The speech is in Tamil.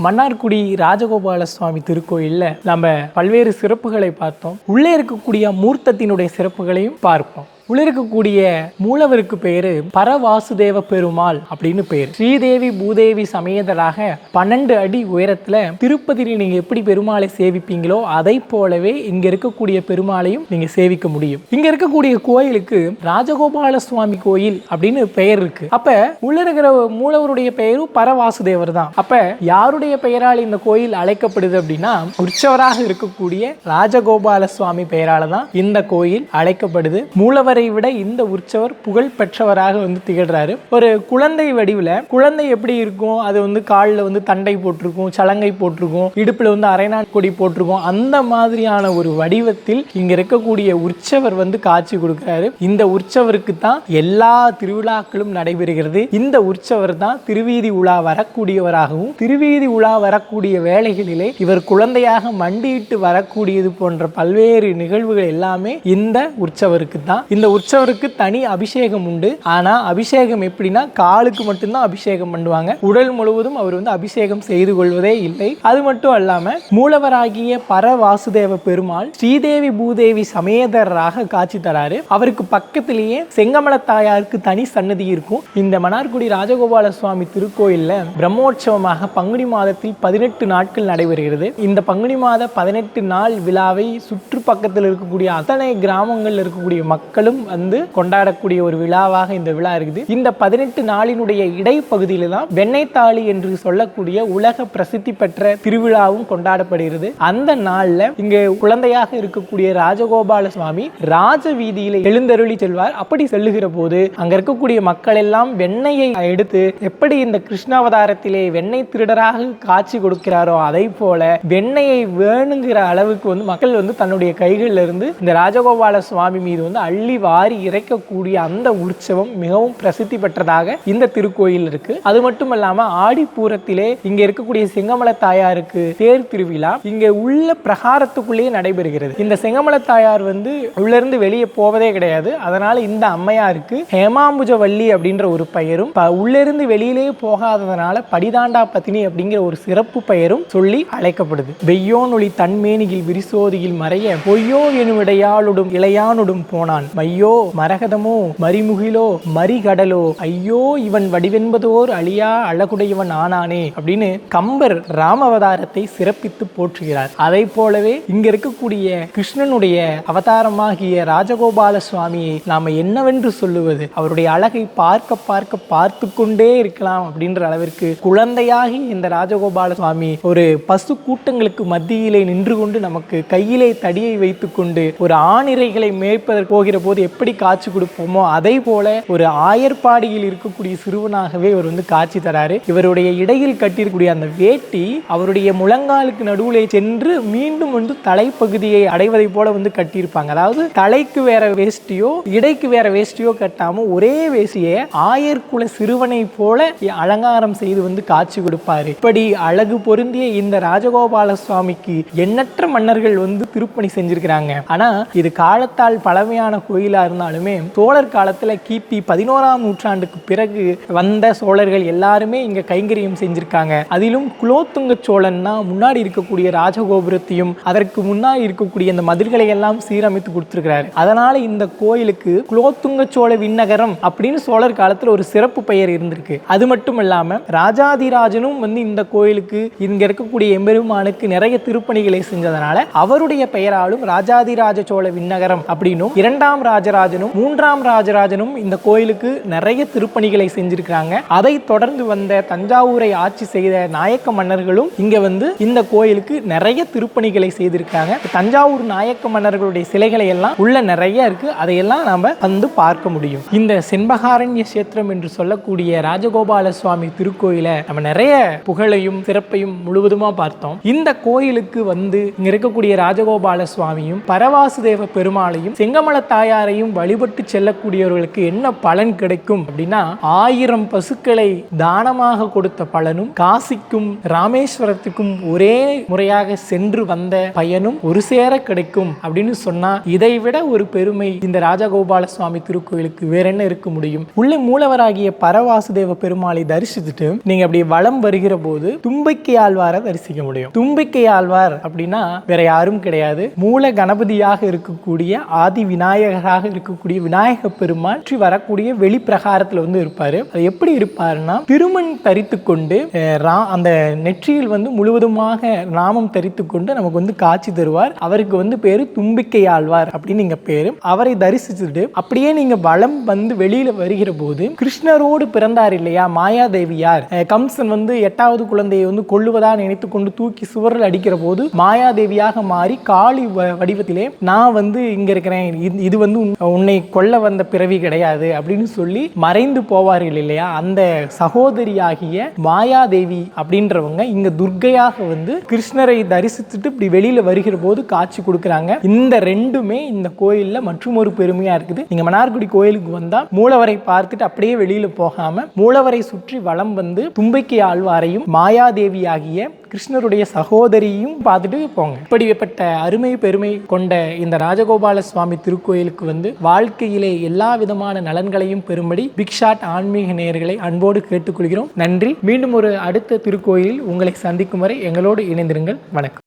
மன்னார்குடி ராஜகோபால சுவாமி திருக்கோயிலில் நம்ம பல்வேறு சிறப்புகளை பார்த்தோம். உள்ளே இருக்கக்கூடிய மூர்த்தத்தினுடைய சிறப்புகளையும் பார்ப்போம். உலருக்கக்கூடிய மூலவருக்கு பேரு பரவாசுதேவ பெருமாள் அப்படின்னு பேர். ஸ்ரீதேவி பூதேவி சமேதராக பன்னெண்டு அடி உயரத்துல திருப்பதியில் நீங்க எப்படி பெருமாளை சேவிப்பீங்களோ அதை போலவே இங்க இருக்கக்கூடிய பெருமாளையும் நீங்க சேவிக்க முடியும். இங்க இருக்கக்கூடிய கோயிலுக்கு ராஜகோபால சுவாமி கோயில் அப்படின்னு பெயர் இருக்கு. அப்ப உள்ளிருக்கிற மூலவருடைய பெயரும் பரவாசுதேவர் தான். அப்ப யாருடைய பெயரால் இந்த கோயில் அழைக்கப்படுது அப்படின்னா உற்சவராக இருக்கக்கூடிய ராஜகோபால சுவாமி பெயரால தான் இந்த கோயில் அழைக்கப்படுது. மூலவர் விட இந்த உற்சவர் புகழ் பெற்றவராக வந்து திகழ்றாரு. ஒரு குழந்தை வடிவில் குழந்தை எப்படி இருக்கும்? அது வந்து காலில் வந்து தண்டை போட்டிருக்கும் சலங்கை போட்டிருக்கும் இடுப்பில் வந்து அரைநாட் கொடி போட்டிருக்கும். அந்த மாதிரியான ஒரு வடிவத்தில் இங்க இருக்கக்கூடிய உற்சவர் வந்து காட்சி கொடுக்கிறாரு. இந்த உற்சவருக்கு தான் எல்லா திருவிழாக்களும் நடைபெறுகிறது. இந்த உற்சவர் தான் திருவீதி உலா வரக்கூடியவராகவும் திருவீதி உலா வரக்கூடிய வேலைகளிலே இவர் குழந்தையாக மண்டியிட்டு வரக்கூடியது போன்ற பல்வேறு நிகழ்வுகள் எல்லாமே இந்த உற்சவருக்கு தான். இந்த உற்சவருக்கு தனி அபிஷேகம் உண்டு. ஆனா அபிஷேகம் எப்படின்னா காலுக்கு மட்டும்தான் அபிஷேகம் பண்ணுவாங்க. உடல் முழுவதும் அவர் வந்து அபிஷேகம் செய்து கொள்வதே இல்லை. அது மட்டும் அல்லாம மூலவராகிய பர வாசுதேவ பெருமாள் ஸ்ரீதேவி பூதேவி சமேதராக காட்சி தராரு. அவருக்கு பக்கத்திலேயே செங்கமல தாயாருக்கு தனி சன்னதி இருக்கும். இந்த மன்னார்குடி ராஜகோபால சுவாமி திருக்கோயில்ல பிரம்மோற்சவமாக பங்குனி மாதத்தில் பதினெட்டு நாட்கள் நடைபெறுகிறது. இந்த பங்குனி மாத பதினெட்டு நாள் விழாவை சுற்று பக்கத்தில் இருக்கக்கூடிய அத்தனை கிராமங்களில் இருக்கக்கூடிய மக்களும் மக்களும் வந்து கொண்டாடக்கூடிய ஒரு விழாவாக இந்த விழா இருக்குது. இந்த பதினெட்டு நாளினுடைய இடைப்பகுதியில தான் வெண்ணெய் என்று சொல்லக்கூடிய உலக பிரசித்தி பெற்ற திருவிழாவும் கொண்டாடப்படுகிறது. அந்த நாள்ல இங்க குழந்தையாக இருக்கக்கூடிய ராஜகோபால சுவாமி ராஜ வீதியில எழுந்தருளி செல்வார். அப்படி செல்லுகிற போது அங்க இருக்கக்கூடிய மக்கள் எல்லாம் வெண்ணையை எடுத்து எப்படி இந்த கிருஷ்ணாவதாரத்திலே வெண்ணெய் திருடராக காட்சி கொடுக்கிறாரோ அதை போல வெண்ணையை வேணுங்கிற அளவுக்கு வந்து மக்கள் வந்து தன்னுடைய கைகள்ல இருந்து இந்த ராஜகோபால சுவாமி மீது வந்து அள்ளி வாரி இறைக்கக்கூடிய அந்த உற்சவம் மிகவும் பிரசித்தி பெற்றதாக இந்த திருக்கோயில் இருக்கு. அது மட்டும் இல்லாம ஆடிப்பூரத்திலே இங்க இருக்கக்கூடிய செங்கமல தாயாருக்கு தேர் திருவிழா இங்க உள்ள பிரகாரத்துக்குள்ளேயே நடைபெறுகிறது. இந்த செங்கமல தாயார் வந்து உள்ள இருந்து வெளியே போவதே கிடையாது. அதனால இந்த அம்மையாருக்கு ஹேமாம்புஜவள்ளி அப்படின்ற ஒரு பெயரும் உள்ள இருந்து வெளியிலேயே போகாததனால படிதாண்டா பத்தினி அப்படிங்கிற ஒரு சிறப்பு பெயரும் சொல்லி அழைக்கப்படுது. வெய்யோனொளி தன்மேனியில் விரிசோதியில் மறைய பொய்யோ எனும் இடையாளுடும் இளையானுடும் போனான். ஐயோ மரகதமோ மரிமுகிலோ மரிகடலோ ஐயோ இவன் வடிவென்பதோர் அழியா அழகுடையவன் ஆனானே அப்படின்னு கம்பர் ராமவதாரத்தை சிறப்பித்து போற்றுகிறார். அதை போலவே இங்க இருக்கக்கூடிய கிருஷ்ணனுடைய அவதாரமாகிய ராஜகோபால சுவாமியை நாம என்னவென்று சொல்லுவது? அவருடைய அழகை பார்க்க பார்க்க பார்த்து கொண்டே இருக்கலாம் அப்படின்ற அளவிற்கு குழந்தையாகி இந்த ராஜகோபால சுவாமி ஒரு பசு கூட்டங்களுக்கு மத்தியிலே நின்று கொண்டு நமக்கு கையிலே தடியை வைத்துக்கொண்டு ஒரு ஆணிரைகளை மேய்ப்பதற்கு போகிற போது எப்படி காட்சி கொடுப்போமோ அதை போல ஒரு ஆயர்பாடியில் இருக்கக்கூடிய சிறுவனாகவே இவர் வந்து காட்சி தராரு. இவருடைய இடையில் கட்டியிருக்கக்கூடிய அந்த வேட்டி அவருடைய முழங்காலுக்கு நடுவில் சென்று மீண்டும் வந்து தலைப்பகுதியை அடைவதை போல வந்து கட்டியிருப்பாங்க. அதாவது தலைக்கு வேற வேஷ்டியோ இடைக்கு வேற வேஷ்டியோ கட்டாம ஒரே வேஷ்டியை ஆயர்குல சிறுவனை போல அலங்காரம் செய்து வந்து காட்சி கொடுப்பாரு. இப்படி அழகு பொருந்திய இந்த ராஜகோபால சுவாமிக்கு எண்ணற்ற மன்னர்கள் வந்து திருப்பணி செஞ்சிருக்கிறாங்க. ஆனா இது காலத்தால் பழமையான கோயில் இருந்தாலுமே சோழர் காலத்தில் கிபி பதினோராம் நூற்றாண்டுக்கு பிறகு வந்த சோழர்கள் எல்லாருமே இங்கே கைங்கரியம் செஞ்சுருக்காங்க. அதிலும் குலோத்துங்க சோழன்னா முன்னாடி இருக்கக்கூடிய ராஜகோபுரத்தையும் அதற்கு முன்னாடி இருக்கக்கூடிய இந்த மதில்களை எல்லாம் சீரமைத்து கொடுத்துருக்கிறாரு. அதனால இந்த கோயிலுக்கு குலோத்துங்க சோழ விண்ணகரம் அப்படின்னு சோழர் காலத்தில் ஒரு சிறப்பு பெயர் இருந்திருக்கு. அது மட்டும் இல்லாம ராஜாதிராஜனும் வந்து இந்த கோயிலுக்கு இங்க இருக்கக்கூடிய எம்பெருமானுக்கு நிறைய திருப்பணிகளை செஞ்சதனால அவருடைய பெயராலும் ராஜாதிராஜ சோழ விண்ணகரம் அப்படின்னும் இரண்டாம் ராஜ ராஜராஜனும் மூன்றாம் ராஜராஜனும் இந்த கோயிலுக்கு நிறைய திருப்பணிகளை செஞ்சிருக்கிறாங்க. அதை தொடர்ந்து வந்த தஞ்சாவூரை ஆட்சி செய்த நாயக்க மன்னர்களும் இங்க வந்து இந்த கோயிலுக்கு நிறைய திருப்பணிகளை செய்திருக்காங்க தஞ்சாவூர் நாயக்க மன்னர்களுடைய சிலைகளை எல்லாம் உள்ள நிறைய இருக்கு. அதையெல்லாம் நாம வந்து பார்க்க முடியும். இந்த செண்பகாரண்ய சேத்திரம் என்று சொல்லக்கூடிய ராஜகோபால சுவாமி திருக்கோயில நம்ம நிறைய புகழையும் சிறப்பையும் முழுவதுமா பார்த்தோம். இந்த கோயிலுக்கு வந்து இங்க இருக்கக்கூடிய ராஜகோபால சுவாமியும் பரவாசுதேவ பெருமாளையும் செங்கமல தாயாரை பிள்ளையாரையும் வழிபட்டு செல்லக்கூடியவர்களுக்கு என்ன பலன் கிடைக்கும் அப்படின்னா ஆயிரம் பசுக்களை தானமாக கொடுத்த பலனும் காசிக்கும் ராமேஸ்வரத்துக்கும் ஒரே முறையாக சென்று வந்த பயனும் ஒரு சேர கிடைக்கும் அப்படின்னு சொன்னா இதை விட ஒரு பெருமை இந்த ராஜகோபால சுவாமி திருக்கோயிலுக்கு வேற என்ன இருக்க முடியும்? உள்ள மூலவராகிய பரவாசுதேவ பெருமாளை தரிசித்துட்டு நீங்க அப்படி வலம் வருகிற போது தும்பிக்கை ஆழ்வாரை தரிசிக்க முடியும். தும்பிக்கை ஆழ்வார் அப்படின்னா வேற யாரும் கிடையாது. மூல கணபதியாக இருக்கக்கூடிய ஆதி விநாயகராக இருக்கக்கூடிய விநாயக பெருமாள் சுற்றி வரக்கூடிய வெளிப்பிரகாரத்தில் வந்து இருப்பாரு. அது எப்படி இருப்பாருன்னா திருமண் தரித்து கொண்டு ரா- அந்த நெற்றியில் வந்து முழுவதுமாக நாமம் தரித்து கொண்டு நமக்கு வந்து காட்சி தருவார். அவருக்கு வந்து பேரு தும்பிக்கை ஆழ்வார் அப்படின்னு நீங்க பேரு. அவரை தரிசிச்சுட்டு அப்படியே நீங்க வலம் வந்து வெளியில வருகிற போது கிருஷ்ணரோடு பிறந்தார் இல்லையா மாயாதேவியார். கம்சன் வந்து எட்டாவது குழந்தையை வந்து கொள்ளுவதா நினைத்து கொண்டு தூக்கி சுவரில் அடிக்கிற போது மாயாதேவியாக மாறி காளி வ- வடிவத்திலே நான் வந்து இங்க இருக்கிறேன். இது- வந்து உன்னை கொல்ல வந்த பிறவி கிடையாது அப்படின்னு சொல்லி மறைந்து போவார்கள் இல்லையா? அந்த சகோதரியாகிய மாயாதேவி அப்படின்றவங்க இங்க துர்க்கையாக வந்து கிருஷ்ணரை தரிசித்துட்டு இப்படி வெளியில வருகிற போது காட்சி கொடுக்குறாங்க. இந்த ரெண்டுமே இந்த கோயில்ல மற்றும் ஒரு பெருமையா இருக்குது. நீங்க மன்னார்குடி கோயிலுக்கு வந்தா மூலவரை பார்த்துட்டு அப்படியே வெளியில போகாம மூலவரை சுற்றி வளம் வந்து தும்பைக்கு ஆழ்வாரையும் மாயாதேவி ஆகிய கிருஷ்ணருடைய சகோதரியும் பார்த்துட்டு போங்க. இப்படிப்பட்ட அருமை பெருமை கொண்ட இந்த ராஜகோபால சுவாமி திருக்கோயிலுக்கு வந்து வாழ்க்கையிலே எல்லா விதமான நலன்களையும் பெறும்படி பிக்ஷாட் ஆன்மீக நேயர்களை அன்போடு கேட்டுக்கொள்கிறோம். நன்றி. மீண்டும் ஒரு அடுத்த திருக்கோயிலில் உங்களை சந்திக்கும் வரை எங்களோடு இணைந்திருங்கள். வணக்கம்.